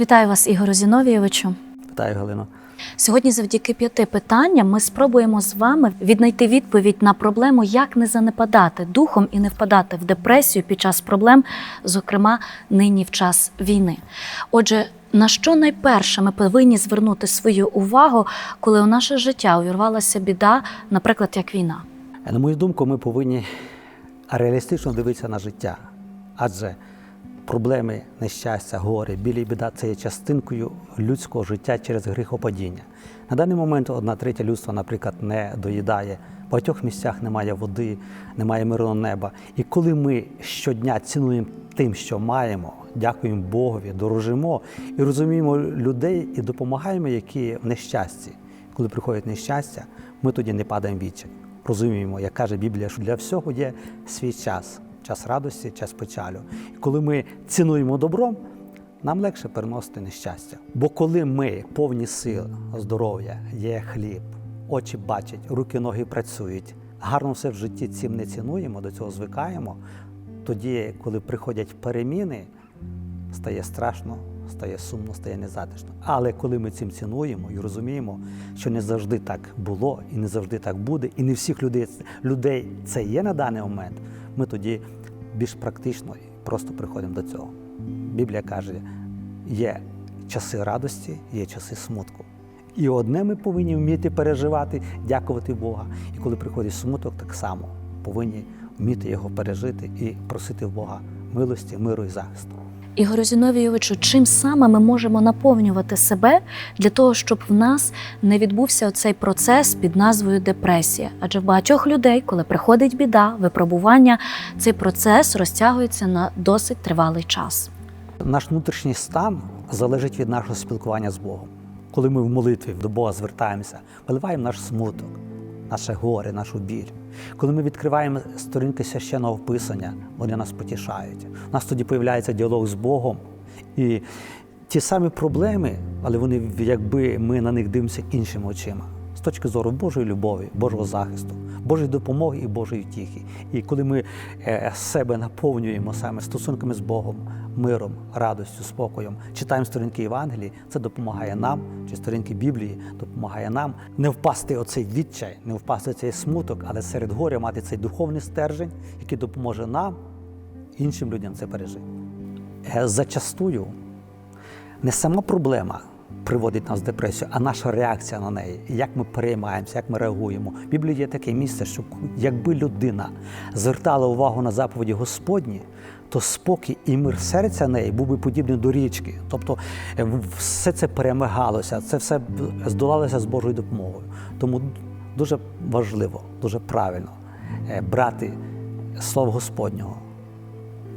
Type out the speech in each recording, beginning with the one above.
Вітаю вас, Ігорю Зіновійовичу. Вітаю, Галино. Сьогодні, завдяки п'яти питанням, ми спробуємо з вами віднайти відповідь на проблему, як не занепадати духом і не впадати в депресію під час проблем, зокрема нині в час війни. Отже, на що найперше ми повинні звернути свою увагу, коли у наше життя увірвалася біда, наприклад, як війна? Е, На мою думку, ми повинні реалістично дивитися на життя. Адже проблеми, нещастя, горе, білі біда це є частинкою людського життя через гріхопадіння. На даний момент одна третя людства, наприклад, не доїдає. В багатьох місцях немає води, немає мирного неба. І коли ми щодня цінуємо тим, що маємо, дякуємо Богові, дорожимо і розуміємо людей і допомагаємо, які в нещасті. Коли приходить нещастя, ми тоді не падаємо відчай. Розуміємо, як каже Біблія, що для всього є свій час, час радості, час печалю. І коли ми цінуємо добром, нам легше переносити нещастя. Бо коли ми повні сил, здоров'я, є хліб, очі бачать, руки, ноги працюють, гарно все в житті цим не цінуємо, до цього звикаємо, тоді, коли приходять переміни, стає страшно, стає сумно, стає незатишно. Але коли ми цим цінуємо і розуміємо, що не завжди так було і не завжди так буде, і не всіх людей, людей це є на даний момент, ми тоді більш практично просто приходимо до цього. Біблія каже, є часи радості, є часи смутку. І одне ми повинні вміти переживати, дякувати Бога. І коли приходить смуток, так само повинні вміти його пережити і просити в Бога милості, миру і захисту. Ігорю Зіновійовичу, чим саме ми можемо наповнювати себе для того, щоб в нас не відбувся цей процес під назвою депресія? Адже в багатьох людей, коли приходить біда, випробування, цей процес розтягується на досить тривалий час. Наш внутрішній стан залежить від нашого спілкування з Богом. Коли ми в молитві до Бога звертаємося, виливаємо наш смуток, наше горе, нашу біль. Коли ми відкриваємо сторінки священного писання, вони нас потішають. У нас тоді появляється діалог з Богом. І ті самі проблеми, але вони, якби ми на них дивимося іншими очима, точки зору Божої любові, Божого захисту, Божої допомоги і Божої втіхи. І коли ми е, себе наповнюємо саме стосунками з Богом, миром, радостю, спокоєм, читаємо сторінки Євангелії, це допомагає нам, чи сторінки Біблії допомагає нам не впасти оцей відчай, не впасти цей смуток, але серед горя мати цей духовний стержень, який допоможе нам, іншим людям це пережити. Е, Зачастую не сама проблема приводить нас в депресію, а наша реакція на неї, як ми переймаємося, як ми реагуємо. В Біблії є таке місце, що якби людина звертала увагу на заповіді Господні, то спокій і мир серця неї був би подібний до річки. Тобто е, все це перемигалося, це все здолалося з Божою допомогою. Тому дуже важливо, дуже правильно е, брати слово Господнього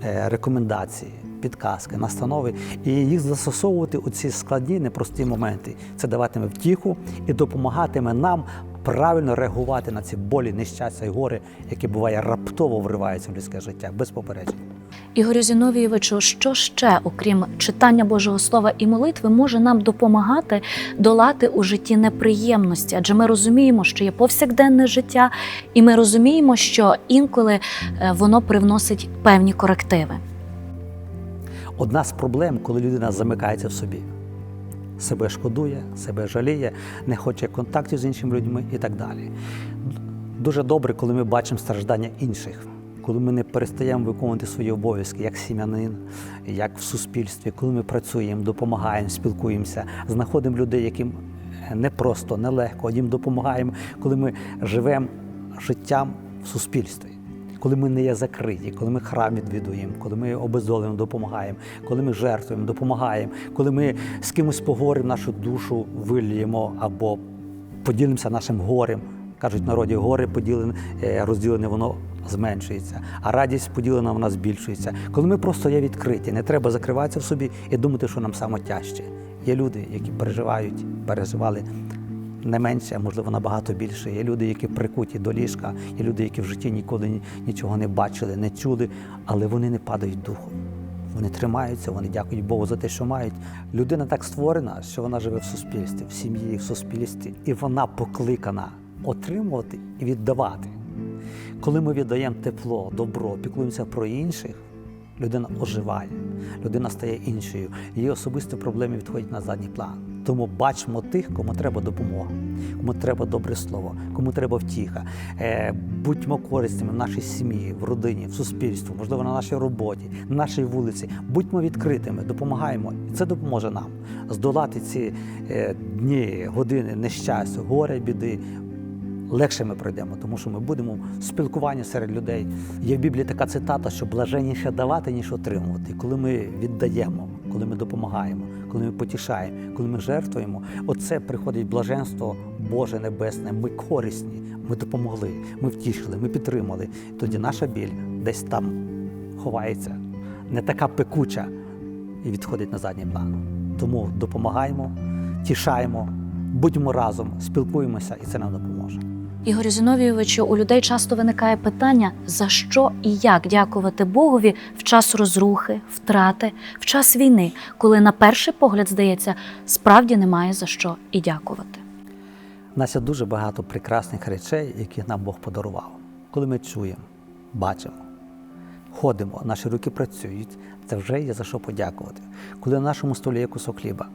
е, рекомендації, підказки, настанови і їх застосовувати у ці складні, непрості моменти. Це даватиме втіху і допомагатиме нам правильно реагувати на ці болі, нещастя і гори, які буває раптово вриваються в людське життя без попереджень. Ігорю Зіновійовичу, що ще, окрім читання Божого Слова і молитви, може нам допомагати долати у житті неприємності? Адже ми розуміємо, що є повсякденне життя, і ми розуміємо, що інколи е, воно привносить певні корективи. Одна з проблем, коли людина замикається в собі. Себе шкодує, себе жаліє, не хоче контактів з іншими людьми і так далі. Дуже добре, коли ми бачимо страждання інших, коли ми не перестаємо виконувати свої обов'язки як сім'янин, як в суспільстві, коли ми працюємо, допомагаємо, спілкуємося, знаходимо людей, яким непросто, нелегко, їм допомагаємо, коли ми живемо життям в суспільстві. Коли ми не є закриті, коли ми храм відвідуємо, коли ми обездоленим допомагаємо, коли ми жертвуємо, допомагаємо, коли ми з кимось поговоримо, нашу душу виліємо або поділимося нашим горем. Кажуть, в народі горе поділене, е, розділене, воно зменшується, а радість поділена, вона збільшується. Коли ми просто є відкриті, не треба закриватися в собі і думати, що нам саме тяжче. Є люди, які переживають, переживали не менше, а можливо набагато більше. Є люди, які прикуті до ліжка, є люди, які в житті ніколи нічого не бачили, не чули, але вони не падають духом. Вони тримаються, вони дякують Богу за те, що мають. Людина так створена, що вона живе в суспільстві, в сім'ї, в суспільстві, і вона покликана отримувати і віддавати. Коли ми віддаємо тепло, добро, піклуємося про інших, людина оживає, людина стає іншою, її особисті проблеми відходять на задній план. Тому бачимо тих, кому треба допомога, кому треба добре слово, кому треба втіха. Е, будьмо корисними в нашій сім'ї, в родині, в суспільстві, можливо, на нашій роботі, на нашій вулиці. Будьмо відкритими, допомагаємо. І це допоможе нам здолати ці е, дні, години нещастя, горя, біди. Легше ми пройдемо, тому що ми будемо в спілкуванні серед людей. Є в Біблії така цитата, що блаженніше давати, ніж отримувати. І коли ми віддаємо, коли ми допомагаємо, коли ми потішаємо, коли ми жертвуємо, оце приходить блаженство Боже Небесне. Ми корисні, ми допомогли, ми втішили, ми підтримали. Тоді наша біль десь там ховається, не така пекуча і відходить на задній план. Тому допомагаємо, тішаємо, будьмо разом, спілкуємося, і це нам допоможе. Ігорю Зіновійовичу, у людей часто виникає питання, за що і як дякувати Богові в час розрухи, втрати, в час війни, коли на перший погляд здається, справді немає за що і дякувати. У нас є дуже багато прекрасних речей, які нам Бог подарував. Коли ми чуємо, бачимо, ходимо, наші руки працюють, це вже є за що подякувати. Коли на нашому столі є кусок хліба,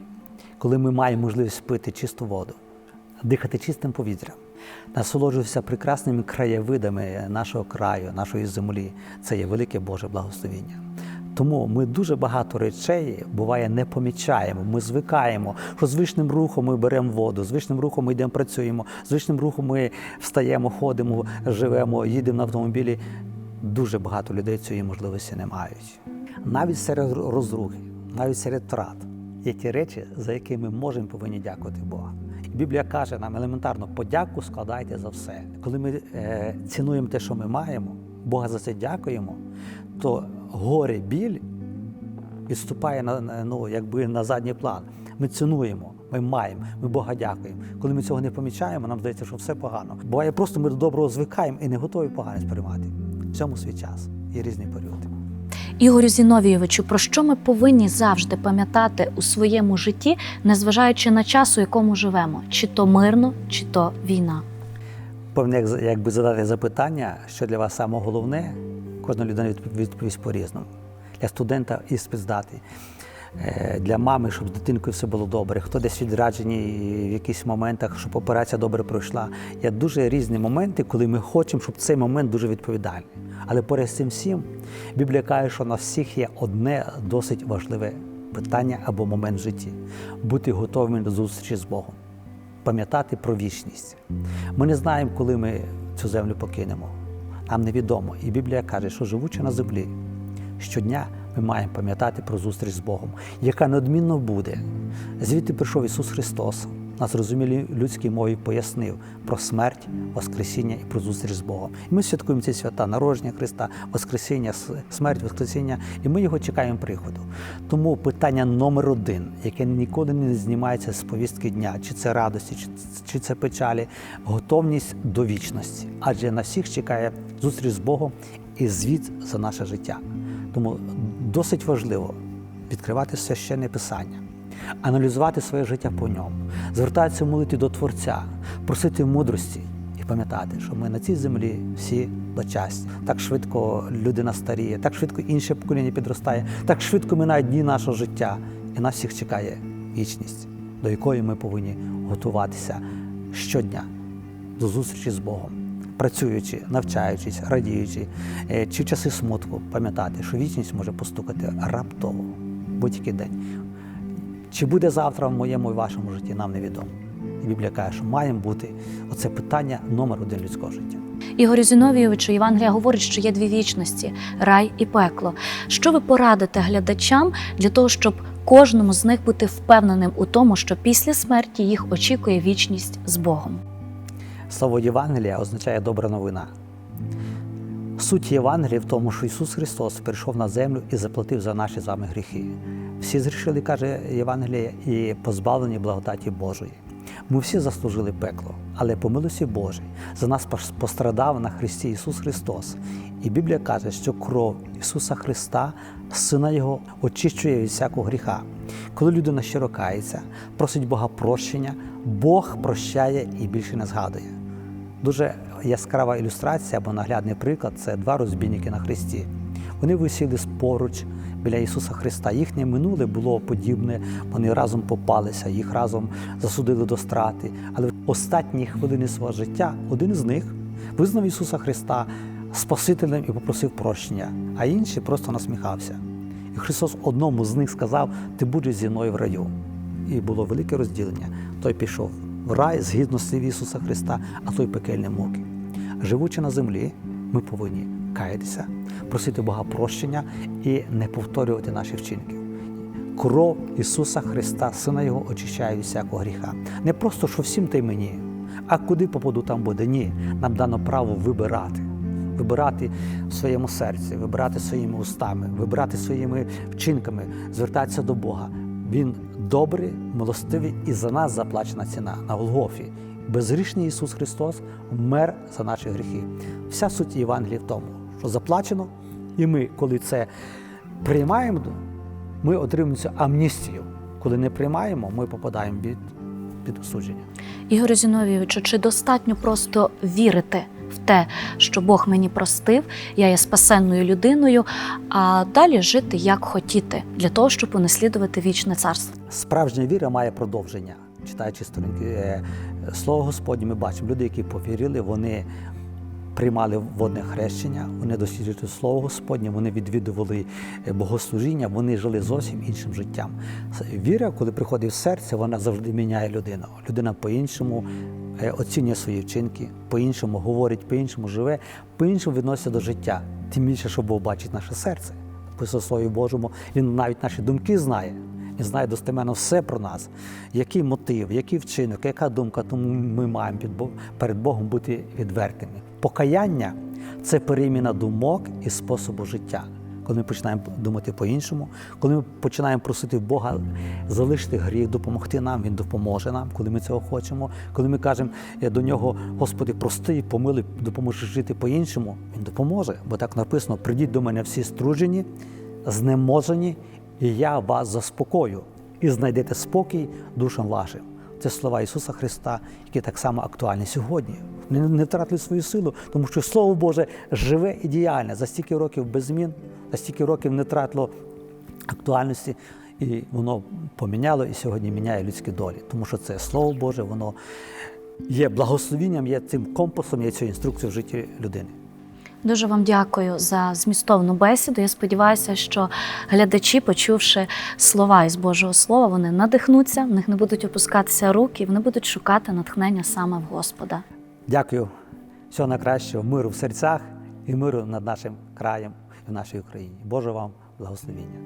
коли ми маємо можливість пити чисту воду, дихати чистим повітрям, насолоджуватися прекрасними краєвидами нашого краю, нашої землі, це є велике Боже благословіння. Тому ми дуже багато речей буває не помічаємо. Ми звикаємо, що звичним рухом ми беремо воду, звичним рухом ми йдемо працюємо, звичним рухом ми встаємо, ходимо, живемо, їдемо на автомобілі. Дуже багато людей цієї можливості не мають. Навіть серед розрухи, навіть серед втрат є ті речі, за які ми можемо повинні дякувати Бога. Біблія каже нам елементарно: подяку складайте за все. Коли ми е, цінуємо те, що ми маємо, Бога за це дякуємо, то горе, біль відступає на, ну, якби на задній план. Ми цінуємо, ми маємо, ми Бога дякуємо. Коли ми цього не помічаємо, нам здається, що все погано. Буває просто ми до доброго звикаємо і не готові погане сприймати. В цьому свій час є різні періоди. Ігорю Зіновійовичу, про що ми повинні завжди пам'ятати у своєму житті, незважаючи на час, у якому живемо, чи то мирно, чи то війна. Як, якби задати запитання, що для вас саме головне, кожна людина відп- відповість по-різному. Для студента іспит здати, е, для мами, щоб з дитинкою все було добре, хто десь відраджені в якихось моментах, щоб операція добре пройшла. Є дуже різні моменти, коли ми хочемо, щоб цей момент дуже відповідальний. Але поряд з цим всім, Біблія каже, що на всіх є одне досить важливе питання або момент в житті бути готовими до зустрічі з Богом пам'ятати про вічність. Ми не знаємо, коли ми цю землю покинемо. Нам невідомо. І Біблія каже, що живучи на землі, щодня ми маємо пам'ятати про зустріч з Богом, яка неодмінно буде. Звідти прийшов Ісус Христос, на зрозумілій людській мові пояснив про смерть, Воскресіння і про зустріч з Богом. І ми святкуємо ці свята, народження Христа, Воскресіння, смерть, Воскресіння, і ми його чекаємо приходу. Тому питання номер один, яке ніколи не знімається з повістки дня, чи це радості, чи, це печалі, готовність до вічності. Адже на всіх чекає зустріч з Богом і звіт за наше життя. Тому досить важливо відкривати священне писання, аналізувати своє життя по ньому, звертатися в молитві до Творця, просити мудрості і пам'ятати, що ми на цій землі всі дочасні. Так швидко людина старіє, так швидко інше покоління підростає, так швидко минає дні нашого життя, і нас всіх чекає вічність, до якої ми повинні готуватися щодня до зустрічі з Богом. Працюючи, навчаючись, радіючи, е, чи в часи смутку пам'ятати, що вічність може постукати раптово, будь-який день. Чи буде завтра в моєму і вашому житті, нам невідомо. І Біблія каже, що маємо бути оце питання номер один людського життя. Ігорю Зіновійовичу, Євангелія говорить, що є дві вічності рай і пекло. Що ви порадите глядачам для того, щоб кожному з них бути впевненим у тому, що після смерті їх очікує вічність з Богом? Слово Євангелія означає добра новина. Суть Євангелія в тому, що Ісус Христос прийшов на землю і заплатив за наші з вами гріхи. Всі зрішили, каже Євангеліє, і позбавлені благодаті Божої. Ми всі заслужили пекло, але по милості Божій за нас пострадав на Христі Ісус Христос. І Біблія каже, що кров Ісуса Христа, Сина Його, очищує від всякого гріха. Коли людина щиро кається, просить Бога прощення, Бог прощає і більше не згадує. Дуже яскрава ілюстрація або наглядний приклад це два розбійники на хресті. Вони висіли поруч біля Ісуса Христа. Їхнє минуле було подібне. Вони разом попалися, їх разом засудили до страти. Але в останні хвилини свого життя один з них визнав Ісуса Христа Спасителем і попросив прощення, а інший просто насміхався. І Христос одному з них сказав: Ти будеш зі мною в раю. І було велике розділення. Той пішов в рай згідно слів Ісуса Христа, а той пекельні муки. Живучи на землі, ми повинні каятися, просити Бога прощення і не повторювати наші вчинки. Кров Ісуса Христа, Сина Його, очищає від всякого гріха. Не просто, що всім та й мені, а куди попаду, там буде. Ні. Нам дано право вибирати. Вибирати в своєму серці, вибирати своїми устами, вибирати своїми вчинками, звертатися до Бога. Він добрий, милостивий і за нас заплачена ціна на Голгофі. Безгрішний Ісус Христос вмер за наші гріхи. Вся суть Євангелії в тому, що заплачено, і ми, коли це приймаємо, ми отримуємо цю амністію. Коли не приймаємо, ми попадаємо під, під осудження. Ігорю Зіновійовичу, чи достатньо просто вірити в те, що Бог мені простив, я є спасенною людиною, а далі жити як хотіти, для того, щоб унаслідувати вічне царство? Справжня віра має продовження. Читаючи сторінки е, Слово Господнє, ми бачимо люди, які повірили, вони приймали водне хрещення, вони досліджували Слово Господнє, вони відвідували е, богослужіння, вони жили зовсім іншим життям. Віра, коли приходить в серце, вона завжди міняє людину. Людина по-іншому е, оцінює свої вчинки, по-іншому говорить, по-іншому живе, по-іншому відноситься до життя. Тим більше, що Бог бачить наше серце. По Слові Божому, Він навіть наші думки знає. Він знає достеменно все про нас, який мотив, який вчинок, яка думка, тому ми маємо перед Богом бути відвертими. Покаяння це переміна думок і способу життя. Коли ми починаємо думати по-іншому, коли ми починаємо просити Бога залишити гріх, допомогти нам, Він допоможе нам, коли ми цього хочемо. Коли ми кажемо до нього, Господи, прости, помили, допоможи жити по-іншому, Він допоможе. Бо так написано: прийдіть до мене всі струджені, знеможені, і я вас заспокою, і знайдете спокій душам вашим. Це слова Ісуса Христа, які так само актуальні сьогодні. Не, не втратили свою силу, тому що Слово Боже живе і діяльне. За стільки років без змін, за стільки років не втратило актуальності, і воно поміняло і сьогодні міняє людські долі. Тому що це Слово Боже, воно є благословенням, є цим компасом, є цією інструкцією в житті людини. Дуже вам дякую за змістовну бесіду. Я сподіваюся, що глядачі, почувши слова із Божого Слова, вони надихнуться, в них не будуть опускатися руки, вони будуть шукати натхнення саме в Господа. Дякую. Всього найкращого, миру в серцях і миру над нашим краєм і нашій Україні. Боже вам благословіння.